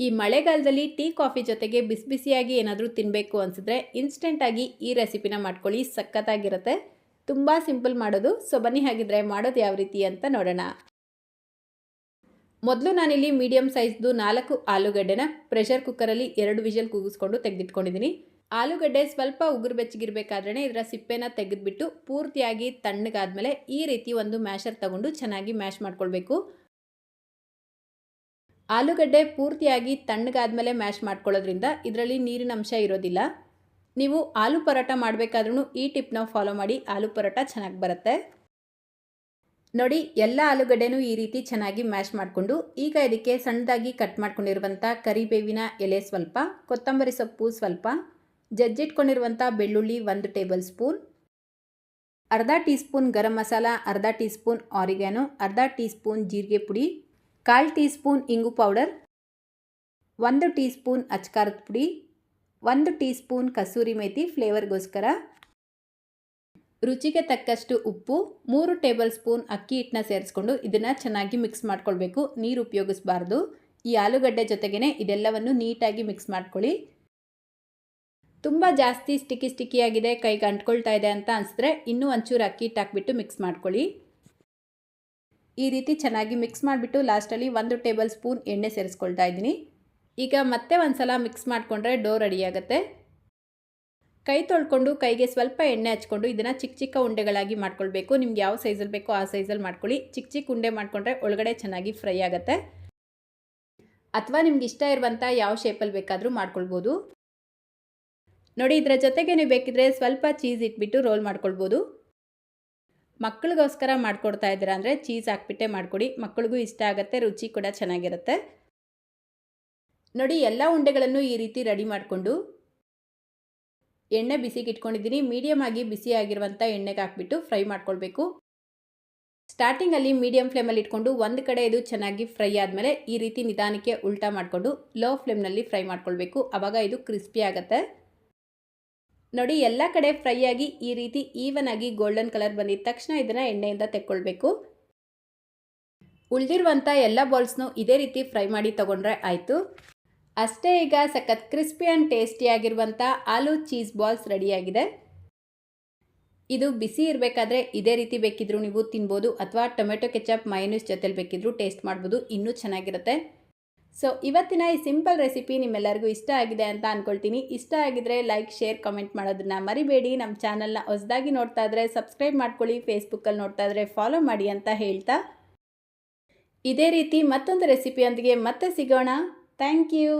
ಈ ಮಳೆಗಾಲದಲ್ಲಿ tea coffee ಜೊತೆಗೆ ಬಿಸಿ ಬಿಸಿಯಾಗಿ ಏನಾದರೂ ತಿನ್ನಬೇಕು ಅನಿಸಿದ್ರೆ ಇನ್ಸ್ಟೆಂಟಾಗಿ ಈ ರೆಸಿಪಿನ ಮಾಡ್ಕೊಳ್ಳಿ. ಸಖತ್ತಾಗಿರುತ್ತೆ. ತುಂಬ ಸಿಂಪಲ್ ಮಾಡೋದು. ಸೊ, ಬನ್ನಿ ಹಾಗಿದ್ರೆ ಮಾಡೋದು ಯಾವ ರೀತಿ ಅಂತ ನೋಡೋಣ. ಮೊದಲು ನಾನಿಲ್ಲಿ ಮೀಡಿಯಮ್ ಸೈಜ್ದು ನಾಲ್ಕು ಆಲೂಗಡ್ಡೆನ ಪ್ರೆಷರ್ ಕುಕ್ಕರಲ್ಲಿ ಎರಡು ವಿಷಲ್ ಕೂಗಿಸ್ಕೊಂಡು ತೆಗೆದಿಟ್ಕೊಂಡಿದ್ದೀನಿ. ಆಲೂಗಡ್ಡೆ ಸ್ವಲ್ಪ ಉಗುರು ಬೆಚ್ಚಗಿರಬೇಕಾದ್ರೆ ಇದರ ಸಿಪ್ಪೆನ ತೆಗೆದುಬಿಟ್ಟು ಪೂರ್ತಿಯಾಗಿ ತಣ್ಣಗಾದ್ಮೇಲೆ ಈ ರೀತಿ ಒಂದು ಮ್ಯಾಶರ್ ತಗೊಂಡು ಚೆನ್ನಾಗಿ ಮ್ಯಾಶ್ ಮಾಡ್ಕೊಳ್ಬೇಕು. ಆಲೂಗಡ್ಡೆ ಪೂರ್ತಿಯಾಗಿ ತಣ್ಣಗಾದ್ಮೇಲೆ ಮ್ಯಾಶ್ ಮಾಡ್ಕೊಳ್ಳೋದ್ರಿಂದ ಇದರಲ್ಲಿ ನೀರಿನ ಅಂಶ ಇರೋದಿಲ್ಲ. ನೀವು ಆಲೂ ಪರೋಟ ಮಾಡಬೇಕಾದ್ರೂ ಈ ಟಿಪ್ನ ಫಾಲೋ ಮಾಡಿ, ಆಲೂ ಪರೋಟ ಚೆನ್ನಾಗಿ ಬರುತ್ತೆ. ನೋಡಿ, ಎಲ್ಲ ಆಲೂಗಡ್ಡೆನೂ ಈ ರೀತಿ ಚೆನ್ನಾಗಿ ಮ್ಯಾಶ್ ಮಾಡಿಕೊಂಡು, ಈಗ ಇದಕ್ಕೆ ಸಣ್ಣದಾಗಿ ಕಟ್ ಮಾಡ್ಕೊಂಡಿರುವಂಥ ಕರಿಬೇವಿನ ಎಲೆ ಸ್ವಲ್ಪ, ಕೊತ್ತಂಬರಿ ಸೊಪ್ಪು ಸ್ವಲ್ಪ, ಜಜ್ಜಿಟ್ಕೊಂಡಿರುವಂಥ ಬೆಳ್ಳುಳ್ಳಿ ಒಂದು ಟೇಬಲ್ ಸ್ಪೂನ್, ಅರ್ಧ ಟೀ ಸ್ಪೂನ್ ಗರಂ ಮಸಾಲ, ಅರ್ಧ ಟೀ ಸ್ಪೂನ್ ಆರಿಗ್ಯಾನೋ, ಅರ್ಧ ಟೀ ಸ್ಪೂನ್ ಜೀರಿಗೆ ಪುಡಿ ಕಾಲು ಟೀ ಸ್ಪೂನ್ ಇಂಗು ಪೌಡರ್, ಒಂದು ಟೀ ಸ್ಪೂನ್ ಅಚ್ಕಾರದ ಪುಡಿ, ಒಂದು ಟೀ ಸ್ಪೂನ್ ಕಸೂರಿ ಮೇಥಿ ಫ್ಲೇವರ್ಗೋಸ್ಕರ. ರುಚಿಗೆ ತಕ್ಕಷ್ಟು ಉಪ್ಪು, ಮೂರು ಟೇಬಲ್ ಸ್ಪೂನ್ ಅಕ್ಕಿ ಹಿಟ್ಟನ್ನ ಸೇರಿಸ್ಕೊಂಡು ಇದನ್ನು ಚೆನ್ನಾಗಿ ಮಿಕ್ಸ್ ಮಾಡ್ಕೊಳ್ಬೇಕು, ನೀರು ಉಪಯೋಗಿಸ್ಬಾರ್ದು. ಈ ಆಲೂಗಡ್ಡೆ ಜೊತೆಗೇ ಇದೆಲ್ಲವನ್ನು ನೀಟಾಗಿ ಮಿಕ್ಸ್ ಮಾಡ್ಕೊಳ್ಳಿ. ತುಂಬ ಜಾಸ್ತಿ ಸ್ಟಿಕ್ಕಿ ಸ್ಟಿಕ್ಕಿಯಾಗಿದೆ ಕೈಗೆ ಅಂಟ್ಕೊಳ್ತಾ ಇದೆ ಅಂತ ಅನಿಸಿದ್ರೆ ಇನ್ನೂ ಒಂಚೂರು ಅಕ್ಕಿ ಹಿಟ್ಟು ಹಾಕ್ಬಿಟ್ಟು ಮಿಕ್ಸ್ ಮಾಡ್ಕೊಳ್ಳಿ. ಈ ರೀತಿ ಚೆನ್ನಾಗಿ ಮಿಕ್ಸ್ ಮಾಡಿಬಿಟ್ಟು ಲಾಸ್ಟಲ್ಲಿ ಒಂದು ಟೇಬಲ್ ಸ್ಪೂನ್ ಎಣ್ಣೆ ಸೇರಿಸ್ಕೊಳ್ತಾ ಇದ್ದೀನಿ. ಈಗ ಮತ್ತೆ ಒಂದು ಸಲ ಮಿಕ್ಸ್ ಮಾಡಿಕೊಂಡ್ರೆ ಡೋ ರೆಡಿಯಾಗುತ್ತೆ ಕೈ ತೊಳ್ಕೊಂಡು ಕೈಗೆ ಸ್ವಲ್ಪ ಎಣ್ಣೆ ಹಚ್ಕೊಂಡು ಇದನ್ನು ಚಿಕ್ಕ ಚಿಕ್ಕ ಉಂಡೆಗಳಾಗಿ ಮಾಡ್ಕೊಳ್ಬೇಕು. ನಿಮ್ಗೆ ಯಾವ ಸೈಜಲ್ಲಿ ಬೇಕೋ ಆ ಸೈಜಲ್ಲಿ ಮಾಡ್ಕೊಳ್ಳಿ. ಚಿಕ್ಕ ಚಿಕ್ಕ ಉಂಡೆ ಮಾಡಿಕೊಂಡ್ರೆ ಒಳಗಡೆ ಚೆನ್ನಾಗಿ ಫ್ರೈ ಆಗುತ್ತೆ. ಅಥವಾ ನಿಮ್ಗೆ ಇಷ್ಟ ಇರುವಂಥ ಯಾವ ಶೇಪಲ್ಲಿ ಬೇಕಾದರೂ ಮಾಡ್ಕೊಳ್ಬೋದು. ನೋಡಿ ಇದರ ಜೊತೆಗೆ ನೀವು ಬೇಕಿದ್ರೆ ಸ್ವಲ್ಪ ಚೀಸ್ ಇಟ್ಬಿಟ್ಟು ರೋಲ್ ಮಾಡ್ಕೊಳ್ಬೋದು. ಮಕ್ಕಳಿಗೋಸ್ಕರ ಮಾಡಿಕೊಡ್ತಾ ಇದ್ದೀರಾ ಅಂದರೆ ಚೀಸ್ ಹಾಕ್ಬಿಟ್ಟೆ ಮಾಡಿಕೊಡಿ. ಮಕ್ಕಳಿಗೂ ಇಷ್ಟ ಆಗುತ್ತೆ, ರುಚಿ ಕೂಡ ಚೆನ್ನಾಗಿರುತ್ತೆ. ನೋಡಿ, ಎಲ್ಲ ಉಂಡೆಗಳನ್ನು ಈ ರೀತಿ ರೆಡಿ ಮಾಡಿಕೊಂಡು ಎಣ್ಣೆ ಬಿಸಿಗೆ ಇಟ್ಕೊಂಡಿದ್ದೀನಿ. ಮೀಡಿಯಮ್ ಆಗಿ ಬಿಸಿ ಆಗಿರುವಂಥ ಎಣ್ಣೆಗೆ ಹಾಕ್ಬಿಟ್ಟು ಫ್ರೈ ಮಾಡ್ಕೊಳ್ಬೇಕು. ಸ್ಟಾರ್ಟಿಂಗಲ್ಲಿ ಮೀಡಿಯಮ್ ಫ್ಲೇಮಲ್ಲಿ ಇಟ್ಕೊಂಡು ಒಂದು ಕಡೆ ಇದು ಚೆನ್ನಾಗಿ ಫ್ರೈ ಆದಮೇಲೆ ಈ ರೀತಿ ನಿಧಾನಕ್ಕೆ ಉಲ್ಟಾ ಮಾಡಿಕೊಂಡು ಲೋ ಫ್ಲೇಮ್ನಲ್ಲಿ ಫ್ರೈ ಮಾಡ್ಕೊಳ್ಬೇಕು. ಆವಾಗ ಇದು ಕ್ರಿಸ್ಪಿ ಆಗುತ್ತೆ. ನೋಡಿ, ಎಲ್ಲ ಕಡೆ ಫ್ರೈ ಆಗಿ ಈ ರೀತಿ ಈವನ್ ಆಗಿ ಗೋಲ್ಡನ್ ಕಲರ್ ಬಂದಿದ ತಕ್ಷಣ ಇದನ್ನು ಎಣ್ಣೆಯಿಂದ ತೆಕ್ಕೊಳ್ಬೇಕು. ಉಳಿದಿರುವಂಥ ಎಲ್ಲ ಬಾಲ್ಸ್ನು ಇದೇ ರೀತಿ ಫ್ರೈ ಮಾಡಿ ತಗೊಂಡ್ರೆ ಆಯಿತು. ಅಷ್ಟೇ ಈಗ ಸಖತ್ ಕ್ರಿಸ್ಪಿ ಆ್ಯಂಡ್ ಟೇಸ್ಟಿಯಾಗಿರುವಂಥ ಆಲೂ ಚೀಸ್ ಬಾಲ್ಸ್ ರೆಡಿಯಾಗಿದೆ. ಇದು ಬಿಸಿ ಇರಬೇಕಾದ್ರೆ ಇದೇ ರೀತಿ ಬೇಕಿದ್ರು ನೀವು ತಿನ್ಬೋದು, ಅಥವಾ ಟೊಮೆಟೊ ಕೆಚಪ್ ಮೈನೂಸ್ ಜೊತೆಲಿ ಬೇಕಿದ್ರು ಟೇಸ್ಟ್ ಮಾಡ್ಬೋದು, ಇನ್ನೂ ಚೆನ್ನಾಗಿರುತ್ತೆ. ಸೊ ಇವತ್ತಿನ ಈ ಸಿಂಪಲ್ ರೆಸಿಪಿ ನಿಮ್ಮೆಲ್ಲರಿಗೂ ಇಷ್ಟ ಆಗಿದೆ ಅಂತ ಅಂದ್ಕೊಳ್ತೀನಿ ಇಷ್ಟ ಆಗಿದ್ರೆ ಲೈಕ್ ಶೇರ್ ಕಮೆಂಟ್ ಮಾಡೋದನ್ನ ಮರಿಬೇಡಿ. ನಮ್ಮ ಚಾನಲ್ನ ಹೊಸದಾಗಿ ನೋಡ್ತಾ ಇದ್ರೆ ಸಬ್ಸ್ಕ್ರೈಬ್ ಮಾಡ್ಕೊಳ್ಳಿ. ಫೇಸ್ಬುಕ್ಕಲ್ಲಿ ನೋಡ್ತಾ ಇದ್ರೆ ಫಾಲೋ ಮಾಡಿ ಅಂತ ಹೇಳ್ತಾ. ಇದೇ ರೀತಿ ಮತ್ತೊಂದು ರೆಸಿಪಿಯೊಂದಿಗೆ ಮತ್ತೆ ಸಿಗೋಣ. Thank you